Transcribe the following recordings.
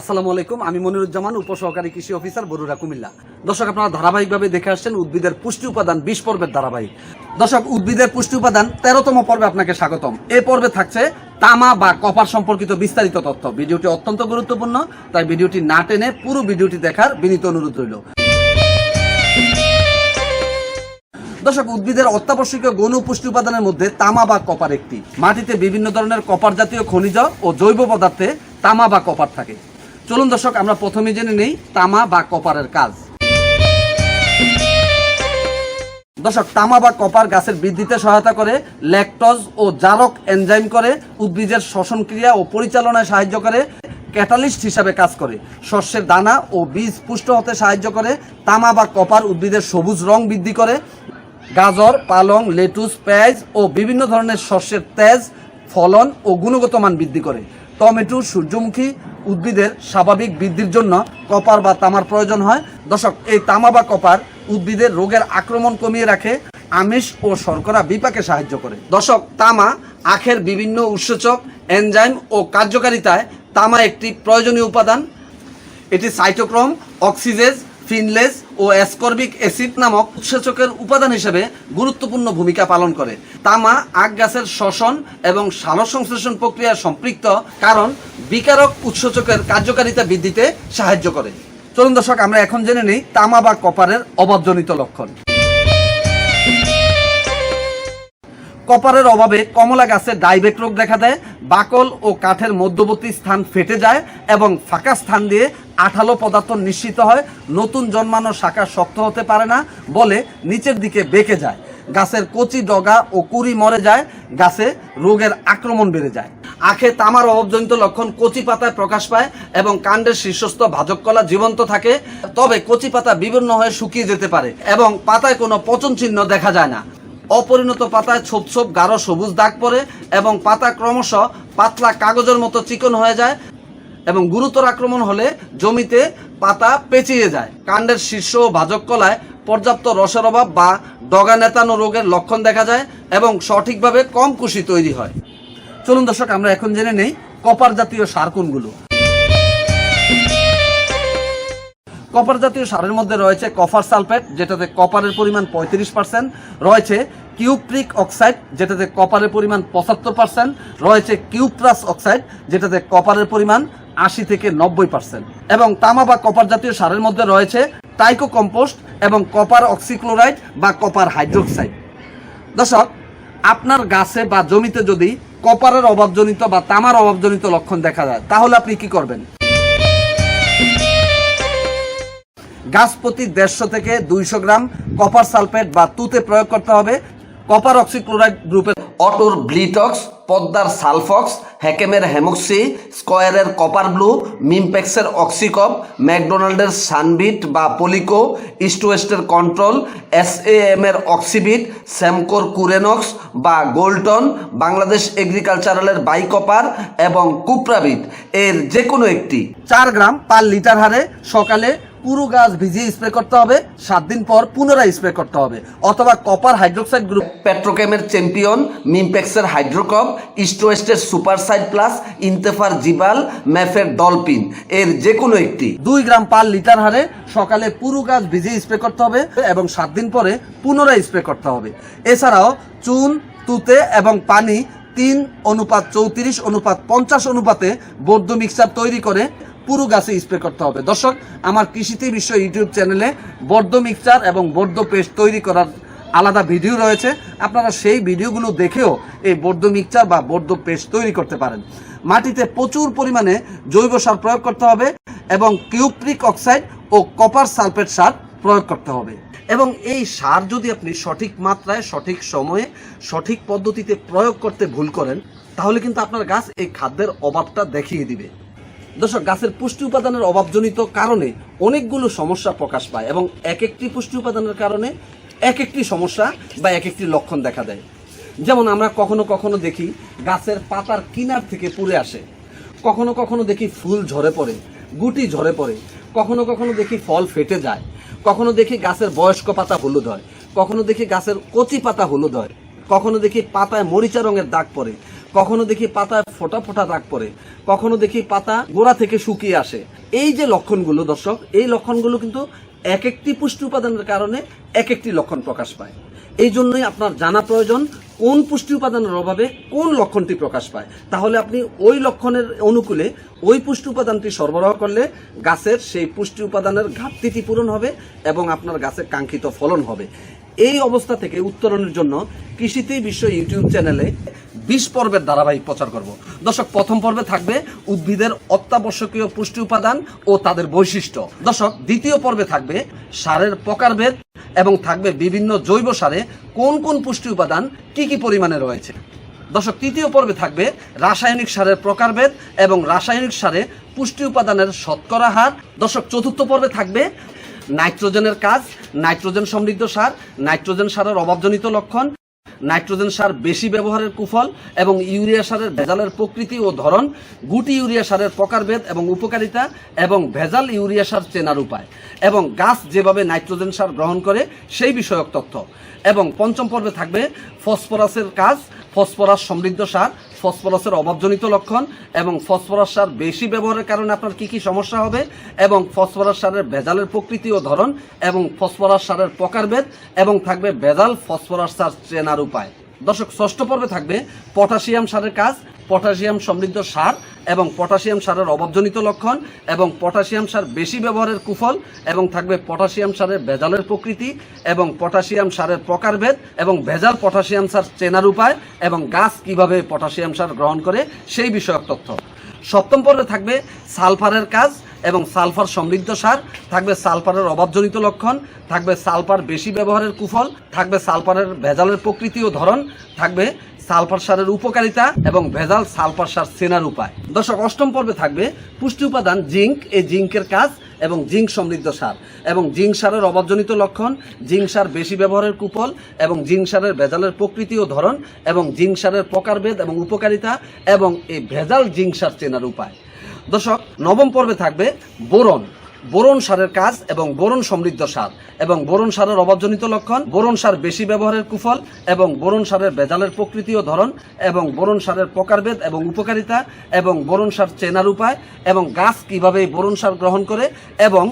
আসসালামু আলাইকুম, আমি মনিরুজ্জামান, উপসহকারী কৃষি অফিসার বরুরা কুমিল্লা। দর্শক, আপনারা ধারাবাহিকভাবে দেখে আসছেন উদ্ভিদের পুষ্টি উপাদান বিশ পর্বের ধারাবাহিক। দর্শক, উদ্ভিদের পুষ্টি উপাদান তেরোতম পর্বে আপনাকে স্বাগতম। এই পর্বে থাকছে তামা বা কপার সম্পর্কিত বিস্তারিত তথ্য। ভিডিওটি অত্যন্ত গুরুত্বপূর্ণ, তাই ভিডিওটি না টেনে পুরো ভিডিওটি দেখার বিনীত অনুরোধ রইল। দর্শক, উদ্ভিদের অত্যাবশ্যকীয় গৌণ পুষ্টি উপাদানের মধ্যে তামা বা কপার একটি। মাটিতে বিভিন্ন ধরনের কপার জাতীয় খনিজ ও জৈব পদার্থে তামা বা কপার থাকে। চলুন দর্শক, আমরা প্রথমে জেনে নেই তামা বা কপারের কাজ। দর্শক, তামা বা কপার গাছের বৃদ্ধিতে সহায়তা করে, ল্যাকটজ ও জারক এনজাইম করে, উদ্ভিদের শ্বসন ক্রিয়া ও পরিচালনায় সাহায্য করে, ক্যাটালিস্ট হিসাবে কাজ করে। শস্যের দানা ও বীজ পুষ্ট হতে সাহায্য করে, তামা বা কপার উদ্ভিদের সবুজ রং বৃদ্ধি করে, গাজর, পালং, লেটুস, পেঁয়াজ ও বিভিন্ন ধরনের শস্যের তেজ, ফলন ও গুণগত মান বৃদ্ধি করে। টমেটো, সূর্যমুখী উদ্ভিদের স্বাভাবিক বৃদ্ধির জন্য কপার বা তামার প্রয়োজন হয়। দর্শক, এই তামা বা কপার উদ্ভিদের রোগের আক্রমণ কমিয়ে রাখে, আমিষ ও শর্করা বিপাকে সাহায্য করে। দর্শক, তামা আখের বিভিন্ন উৎসেচক, এনজাইম ও কার্যকারিতায় তামা একটি প্রয়োজনীয় উপাদান। এটি সাইটোক্রম, অক্সিজেজ ফিনলেস ও অ্যাসকর্বিক অ্যাসিড নামক উৎসেচকের উপাদান হিসেবে গুরুত্বপূর্ণ ভূমিকা পালন করে। তামা, আখ গাছের শোষণ এবং সালসংশ্লেষণ প্রক্রিয়ায় সম্পৃক্ত কারণ বিকারক উৎসেচকের কার্যকারিতা বৃদ্ধিতে সাহায্য করে। চলুন দর্শক, আমরা এখন জেনে নিই তামা বা কপারের অভাবজনিত লক্ষণ। কপারের অভাবে কমলা গাছে ডাইবেক রোগ দেখা দেয়, বাকল ও কাঠের মধ্যবর্তী স্থান ফেটে যায় এবং ফাঁকা স্থান দিয়ে আঠালো পদার্থ নিশ্চিত হয়। নতুন জন্মানো শাখা শক্ত হতে পারে না বলে নিচের দিকে বেঁকে যায়। গাছের কচি ডগা ও কুড়ি মরে যায়, গাছে রোগের আক্রমণ বেড়ে যায়। আখে তামার অভাবজনিত লক্ষণ কচি পাতায় প্রকাশ পায় এবং কাণ্ডের শীর্ষস্থ ভাজক কলা জীবন্ত থাকে। তবে কচি পাতা বিভিন্ন হয়ে শুকিয়ে যেতে পারে এবং পাতায় কোনো পচন চিহ্ন দেখা যায় না। অপরিণত পাতায় ছোপ ছোপ গাঢ় সবুজ দাগ পড়ে এবং পাতা ক্রমশ পাতলা কাগজের মতো চিকন হয়ে যায় এবং গুরুতর আক্রমণ হলে জমিতে পাতা পেঁচিয়ে যায়। কাণ্ডের শীর্ষ ও ভাজক কলায় পর্যাপ্ত রসের অভাব বা ডগা নেতানো রোগের লক্ষণ দেখা যায় এবং সঠিকভাবে কম কুশি তৈরি হয়। চলুন দর্শক, আমরা এখন জেনে নেই কপার জাতীয় সার কোনগুলো। কপার জাতীয় সারের মধ্যে রয়েছে কপার সালফেট, যেটাতে কপারের পরিমাণ পঁয়ত্রিশ পার্সেন্ট রয়েছে কিউপ্রিক অক্সাইড, যেটাতে কপারের পরিমাণ পঁচাত্তর পার্সেন্ট রয়েছে কিউপ্রাস অক্সাইড, যেটাতে কপারের পরিমাণ আশি থেকে নব্বই পার্সেন্ট এবং তামা বা কপার জাতীয় সারের মধ্যে রয়েছে টাইকো কম্পোস্ট এবং কপার অক্সিক্লোরাইড বা কপার হাইড্রোক্সাইড। দর্শক, আপনার গাছে বা জমিতে যদি কপারের অভাবজনিত বা তামার অভাবজনিত লক্ষণ দেখা যায় তাহলে আপনি কি করবেন? গাছ প্রতি দেড়শো থেকে দুইশো গ্রাম কপার সালফেট বা তুতে প্রয়োগ করতে হবে। কপার অক্সিক্লোরাইড গ্রুপের অটোর ব্লিটক্স পদ্মার সালফক্স হ্যাকেমের হেমক্সি স্কয়ারের কপার ব্লু মিমপেক্সের অক্সিকপ ম্যাকডোনাল্ডের সানবিট বা পলিকো ইস্ট ওয়েস্টের কন্ট্রোল এস এম এর অক্সিবিট স্যামকোর কুরেনক্স বা গোল্টন বাংলাদেশ এগ্রিকালচারালের বাইকপার এবং কুপ্রাবিট এর যে কোনো একটি। চার গ্রাম পার লিটার হারে সকালে পুরো গাছ ভিজিয়ে স্প্রে করতে হবে, সাত দিন পর পুনরায় স্প্রে করতে হবে। অথবা কপার হাইড্রোক্সাইড গ্রুপ পেট্রোকেমের চ্যাম্পিয়ন মিমপেক্সের হাইড্রোকপ ইস্টোয়েস্টের সুপারসাইড প্লাস ইন্তেফার জিবাল ম্যাফের ডলফিন এর যে কোনো একটি। দুই গ্রাম পার লিটার হারে সকালে পুরো গাছ ভিজিয়ে স্প্রে করতে হবে এবং সাত দিন পরে পুনরায় স্প্রে করতে হবে। এছাড়াও চুন, তুতে এবং পানি তিন অনুপাত চৌত্রিশ, অনুপাত পঞ্চাশ অনুপাতে বৌদ্ধ মিক্সার তৈরি করে পুরো গাছে স্প্রে করতে হবে। দর্শক, আমার কৃষিতে বিশ্ব ইউটিউব চ্যানেলে বর্ধ মিক্সচার এবং বর্ধ পেস্ট তৈরি করার আলাদা ভিডিও রয়েছে। আপনারা সেই ভিডিওগুলো দেখেও এই বর্ধ মিক্সচার বা বর্ধ পেস্ট তৈরি করতে পারেন। মাটিতে প্রচুর পরিমাণে জৈব সার প্রয়োগ করতে হবে এবং কিউপ্রিক অক্সাইড ও কপার সালফেট সার প্রয়োগ করতে হবে। এবং এই সার যদি আপনি সঠিক মাত্রায়, সঠিক সময়ে, সঠিক পদ্ধতিতে প্রয়োগ করতে ভুল করেন, তাহলে কিন্তু আপনার গাছ এই খাদ্যের অভাবটা দেখিয়ে দিবে। দর্শক, গাছের পুষ্টি উপাদানের অভাবজনিত কারণে অনেকগুলো সমস্যা প্রকাশ পায় এবং এক একটি পুষ্টি উপাদানের কারণে এক একটি সমস্যা বা এক একটি লক্ষণ দেখা দেয়। যেমন আমরা কখনো কখনো দেখি গাছের পাতার কিনার থেকে পুড়ে আসে। কখনো কখনো দেখি ফুল ঝরে পড়ে, গুটি ঝরে পড়ে। কখনো কখনো দেখি ফল ফেটে যায়। কখনো দেখি গাছের বয়স্ক পাতা হলুদ হয়। কখনো দেখি গাছের কচি পাতা হলুদ হয়। কখনো দেখি পাতায় মরিচা রঙের দাগ পড়ে। কখনো দেখি পাতায় ফোটা ফোটা দাগ পড়ে, কখনো দেখি পাতা গোড়া থেকে শুকিয়ে আসে। এই যে লক্ষণগুলো দর্শক, এই লক্ষণগুলো কিন্তু এক একটি পুষ্টি উপাদানের কারণে এক একটি লক্ষণ প্রকাশ পায়। এই জন্যই আপনার জানা প্রয়োজন, কোন পুষ্টি উপাদানের অভাবে কোন লক্ষণটি প্রকাশ পায়। তাহলে আপনি ওই লক্ষণের অনুকূলে ওই পুষ্টি উপাদানটি সরবরাহ করলে গাছের সেই পুষ্টি উপাদানের ঘাটতিটি পূরণ হবে এবং আপনার গাছের কাঙ্ক্ষিত ফলন হবে। এই অবস্থা থেকে উত্তরণের জন্য কৃষিতেই বিশ্ব ইউটিউব চ্যানেলে বিশ পর্বের ধারাবাহিক প্রচার করব। দর্শক, প্রথম পর্বে থাকবে উদ্ভিদের অত্যাবশ্যকীয় পুষ্টি উপাদান ও তাদের বৈশিষ্ট্য। দর্শক, দ্বিতীয় পর্বে থাকবে সারের প্রকারভেদ এবং থাকবে বিভিন্ন জৈব সারে কোন কোন পুষ্টি উপাদান কি কি পরিমাণে রয়েছে। দর্শক, তৃতীয় পর্বে থাকবে রাসায়নিক সারের প্রকারভেদ এবং রাসায়নিক সারে পুষ্টি উপাদানের শতকরা হার। দর্শক, চতুর্থ পর্বে থাকবে নাইট্রোজেনের কাজ, নাইট্রোজেন সমৃদ্ধ সার, নাইট্রোজেন সারের অভাবজনিত লক্ষণ নাইট্রোজেন সার বেশি ব্যবহারের কুফল এবং ইউরিয়া সারের ভেজালের প্রকৃতি ও ধরন, গুটি ইউরিয়া সারের প্রকারভেদ এবং উপকারিতা এবং ভেজাল ইউরিয়া সার চেনার উপায়। এবং গাছ যেভাবে নাইট্রোজেন সার গ্রহণ করে, সেই বিষয়ক তথ্য। এবং পঞ্চম পর্বে থাকবে ফসফরাসের কাজ, ফসফরাস সমৃদ্ধ সার, ফসফরাসের অভাবজনিত লক্ষণ এবং ফসফরাস সার বেশি ব্যবহারের কারণে আপনার কি কি সমস্যা হবে এবং ফসফরাস সারের ভেজালের প্রকৃতি ও ধরন এবং ফসফরাস সারের প্রকারভেদ এবং থাকবে ভেজাল ফসফরাস সার চেনার উপায়। দর্শক, ষষ্ঠ পর্বে থাকবে পটাশিয়াম সারের কাজ, পটাশিয়াম সমৃদ্ধ সার এবং পটাশিয়াম সারের অভাবজনিত লক্ষণ এবং পটাশিয়াম সার বেশি ব্যবহারের কুফল এবং থাকবে পটাশিয়াম সারের ভেজালের প্রকৃতি এবং পটাশিয়াম সারের প্রকারভেদ এবং ভেজাল পটাশিয়াম সার চেনার উপায় এবং গাছ কীভাবে পটাশিয়াম সার গ্রহণ করে সেই বিষয়ক তথ্য। সপ্তম পর্বে থাকবে সালফারের কাজ এবং সালফার সমৃদ্ধ সার, থাকবে সালফারের অভাবজনিত লক্ষণ, থাকবে সালফার বেশি ব্যবহারের কুফল, থাকবে সালফারের ভেজালের প্রকৃতি ও ধরন, থাকবে সালফার সারের উপকারিতা এবং ভেজাল সালফার সার চেনার উপায়। দর্শক, অষ্টম পর্বে থাকবে পুষ্টি উপাদান জিঙ্ক, এই জিঙ্কের কাজ এবং জিঙ্ক সমৃদ্ধ সার এবং জিঙ্ক সারের অভাবজনিত লক্ষণ, জিঙ্ক সার বেশি ব্যবহারের কুফল এবং জিঙ্ক সারের ভেজালের প্রকৃতি ও ধরন এবং জিঙ্ক সারের প্রকারভেদ এবং উপকারিতা এবং এই ভেজাল জিঙ্ক সার চেনার উপায়। দর্শক, নবম পর্বে থাকবে বোরন। বোরন সারের কাজ এবং বোরন সমৃদ্ধ সার। এবং বোরন সারের অভাবজনিত লক্ষণ, বোরন সার বেশি ব্যবহারের কুফল এবং বোরন সারের ভেজালের প্রকৃতি ও ধরন এবং বোরন সারের প্রকারভেদ এবং উপকারিতা এবং বোরন সার চেনার উপায় এবং গাছ কীভাবে বোরন সার গ্রহণ করে এবং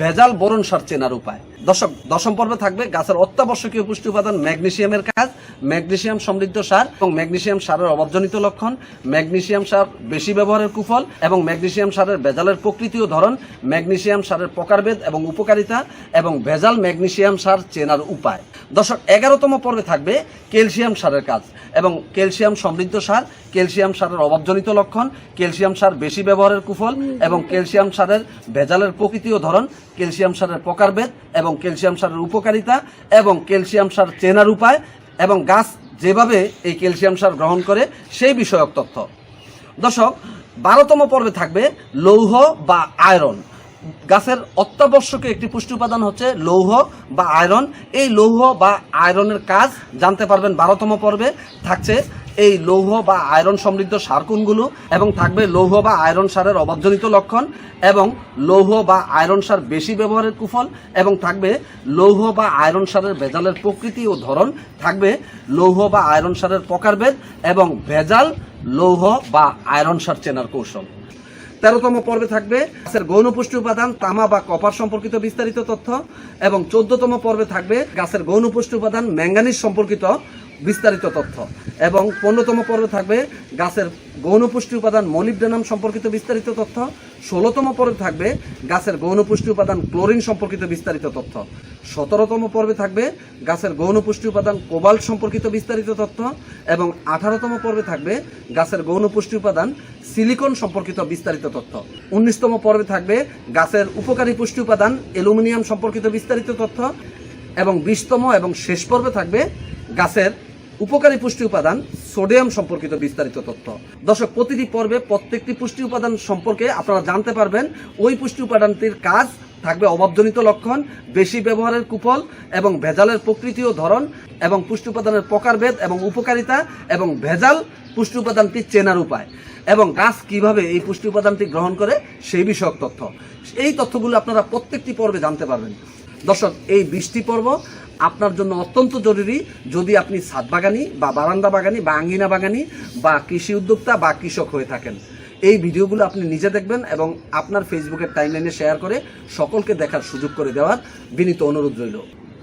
ভেজাল বোরন সার চেনার উপায়। দশক দশম পর্বে থাকবে গাছের অত্যাবশ্যকীয় পুষ্টি উপাদান ম্যাগনেশিয়ামের কাজ ম্যাগনেশিয়াম সমৃদ্ধ সার এবং ম্যাগনেশিয়াম সারের অভাবজনিত লক্ষণ ম্যাগনেশিয়াম সার বেশি ব্যবহারের কুফল এবং ম্যাগনেশিয়াম সারের ভেজালের প্রকৃতি ও ধরন ম্যাগনেশিয়াম সারের প্রকারভেদ এবং উপকারিতা এবং ভেজাল ম্যাগনেশিয়াম সার চেনার উপায়। দশক এগারোতম পর্বে থাকবে ক্যালসিয়াম সারের কাজ এবং ক্যালসিয়াম সমৃদ্ধ সার, ক্যালসিয়াম সারের অভাবজনিত লক্ষণ, ক্যালসিয়াম সার বেশি ব্যবহারের কুফল এবং ক্যালসিয়াম সারের ভেজালের প্রকৃতি ও ধরন, ক্যালসিয়াম সারের প্রকারভেদ এবং ক্যালসিয়াম সারের উপকারিতা এবং ক্যালসিয়াম সার চেনার উপায় এবং গাছ যেভাবে এই ক্যালসিয়াম সার গ্রহণ করে সেই বিষয়ক তথ্য। দর্শক, বারোতম পর্বে থাকবে লৌহ বা আয়রন। গাছের অত্যাবশ্যকীয় একটি পুষ্টি উপাদান হচ্ছে লৌহ বা আয়রন। এই লৌহ বা আয়রনের কাজ জানতে পারবেন বারোতম পর্বে। থাকছে এই লৌহ বা আয়রন সমৃদ্ধ সার কোনগুলো এবং থাকবে লৌহ বা আয়রন সারের অভাবজনিত লক্ষণ এবং লৌহ বা আয়রন সার বেশি ব্যবহারের কুফল এবং থাকবে লৌহ বা আয়রন সারের ভেজালের প্রকৃতি ও ধরন, থাকবে লৌহ বা আয়রন সারের প্রকারভেদ এবং ভেজাল লৌহ বা আয়রন সার চেনার কৌশল। তেরোতম পর্বে থাকবে গাছের গৌণ পুষ্টি উপাদান, তামা বা কপার সম্পর্কিত বিস্তারিত তথ্য এবং চোদ্দতম পর্বে থাকবে গাছের গৌণ পুষ্টি উপাদান ম্যাঙ্গানিজ সম্পর্কিত বিস্তারিত তথ্য। এবং পনেরোতম পর্বে থাকবে গাছের গৌণ পুষ্টি উপাদান মলিবডেনাম সম্পর্কিত বিস্তারিত তথ্য। ষোলোতম পর্বে থাকবে গাছের গৌণ পুষ্টি উপাদান ক্লোরিন সম্পর্কিত বিস্তারিত তথ্য। সতেরোতম পর্বে থাকবে গাছের গৌণ পুষ্টি উপাদান কোবাল্ট সম্পর্কিত বিস্তারিত তথ্য। এবং আঠারোতম পর্বে থাকবে গাছের গৌণ পুষ্টি উপাদান সিলিকন সম্পর্কিত বিস্তারিত তথ্য। উনিশতম পর্বে থাকবে গাছের উপকারী পুষ্টি উপাদান অ্যালুমিনিয়াম সম্পর্কিত বিস্তারিত তথ্য। এবং বিশতম এবং শেষ পর্বে থাকবে গাছের উপকারী পুষ্টি উপাদান, সোডিয়াম সম্পর্কিত বিস্তারিত তথ্য। দর্শক, প্রতিটি পর্বে প্রত্যেকটি পুষ্টি উপাদান সম্পর্কে আপনারা জানতে পারবেন। ওই পুষ্টি উপাদানটির কাজ থাকবে অভাবজনিত লক্ষণ, বেশি ব্যবহারের কুফল এবং ভেজালের প্রকৃতি ও ধরন এবং পুষ্টি উপাদানের প্রকারভেদ এবং উপকারিতা এবং ভেজাল পুষ্টি উপাদানটি চেনার উপায় এবং গাছ কীভাবে এই পুষ্টি উপাদানটি গ্রহণ করে সেই বিষয়ক তথ্য। এই তথ্যগুলো আপনারা প্রত্যেকটি পর্বে জানতে পারবেন। দর্শক, এই বৃষ্টি পর্ব আপনার জন্য অত্যন্ত জরুরি। যদি আপনি ছাদ বাগানি বা বারান্দা বাগানি বা আঙ্গিনা বাগানি বা কৃষি উদ্যোক্তা বা কৃষক হয়ে থাকেন, এই ভিডিওগুলো আপনি নিজে দেখবেন এবং আপনার ফেসবুকের টাইমলাইনে শেয়ার করে সকলকে দেখার সুযোগ করে দেওয়ার বিনীত অনুরোধ রইল।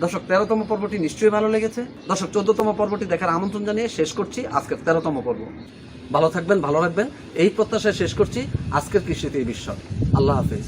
দর্শক, তেরোতম পর্বটি নিশ্চয়ই ভালো লেগেছে। দর্শক, চোদ্দতম পর্বটি দেখার আমন্ত্রণ জানিয়ে শেষ করছি আজকের তেরোতম পর্ব। ভালো থাকবেন, ভালো রাখবেন, এই প্রত্যাশায় শেষ করছি আজকের কৃষিতে এই বিশ্ব আল্লাহ হাফেজ।